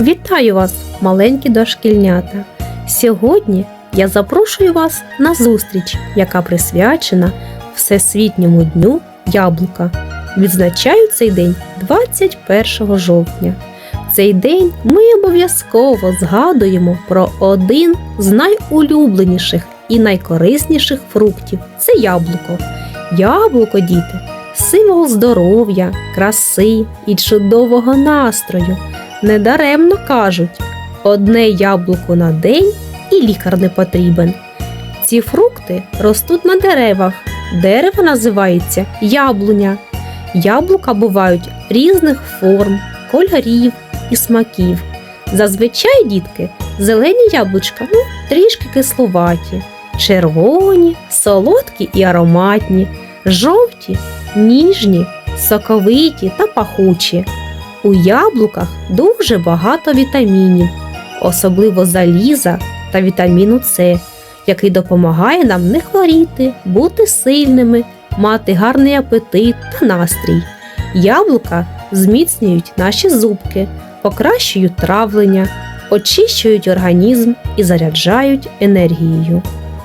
Вітаю вас, маленькі дошкільнята! Сьогодні я запрошую вас на зустріч, яка присвячена Всесвітньому дню яблука. Відзначаю цей день 21 жовтня. Цей день ми обов'язково згадуємо про один з найулюбленіших і найкорисніших фруктів це яблуко. Яблуко, діти, символ здоров'я, краси і чудового настрою. Недаремно кажуть, одне яблуко на день і лікар не потрібен. Ці фрукти ростуть на деревах. Дерево називається яблуня. Яблука бувають різних форм, кольорів і смаків. Зазвичай, дітки, зелені яблучка ну, трішки кисловаті, червоні, солодкі і ароматні, жовті, ніжні, соковиті та пахучі. У яблуках дуже багато вітамінів, особливо заліза та вітаміну С, який допомагає нам не хворіти, бути сильними, мати гарний апетит та настрій. Яблука зміцнюють наші зубки, покращують травлення, очищують організм і заряджають енергією.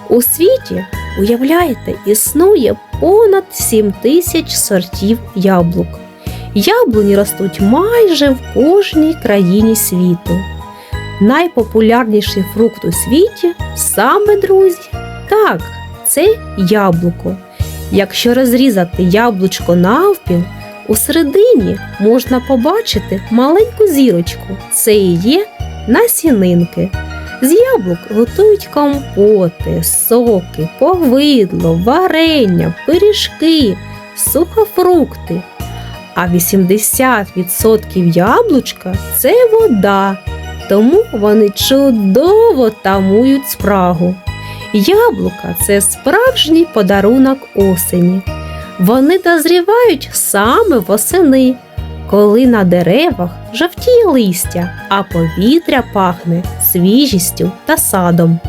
У світі, уявляєте, існує понад 7 тисяч сортів яблук. Яблуні ростуть майже в кожній країні світу. Найпопулярніший фрукт у світі саме друзі. Так, це яблуко. Якщо розрізати яблучко навпіл, у середині можна побачити маленьку зірочку. Це і є насінинки. З яблук готують компоти, соки, повидло, варення, пиріжки, сухофрукти. А 80% яблучка це вода, тому вони чудово тамують спрагу. Яблука це справжній подарунок осені. Вони дозрівають саме восени, коли на деревах жовтіє листя, а повітря пахне свіжістю та садом.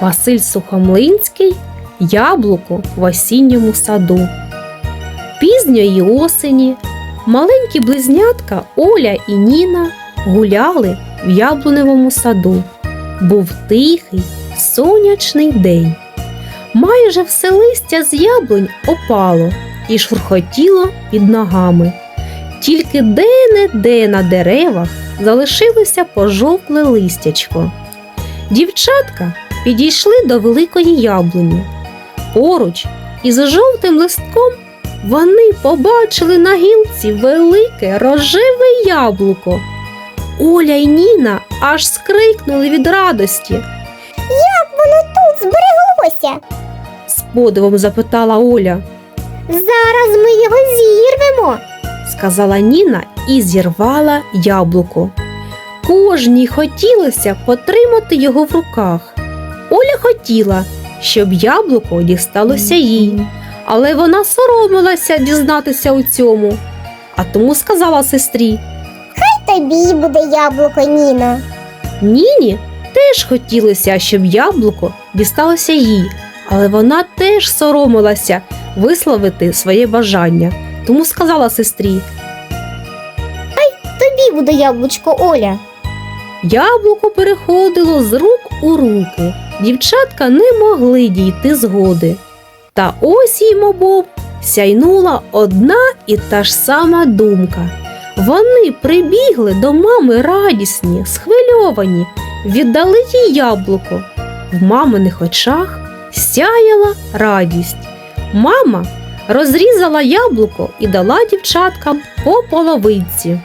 Василь Сухомлинський Яблуко в осінньому саду. Пізньої осені маленькі близнятка Оля і Ніна гуляли в яблуневому саду. Був тихий сонячний день. Майже все листя з яблунь опало і шурхотіло під ногами. Тільки де-не-де на деревах залишилося пожовкле листячко. Дівчатка підійшли до великої яблуні. Поруч із жовтим листком вони побачили на гілці велике рожеве яблуко. Оля й Ніна аж скрикнули від радості. Як Воно тут збереглося. З подивом запитала Оля, Зараз ми його зірвемо. сказала Ніна і зірвала яблуко. Кожній хотілося потримати його в руках. Оля хотіла, щоб яблуко дісталося їй, але вона соромилася дізнатися у цьому, а тому сказала сестрі. Хай Тобі буде яблуко, Ніно. Ніні теж хотілося, щоб яблуко дісталося їй, але вона теж соромилася висловити своє бажання, тому сказала сестрі: Хай Тобі буде яблучко, Оля. Яблуко переходило з рук у руки. Дівчатка не могли дійти згоди. Та ось їм обом сяйнула одна і та ж сама думка. Вони прибігли до мами радісні, схвильовані, віддали їй яблуко. В маминих очах сяяла радість. Мама розрізала яблуко і дала дівчаткам по половинці.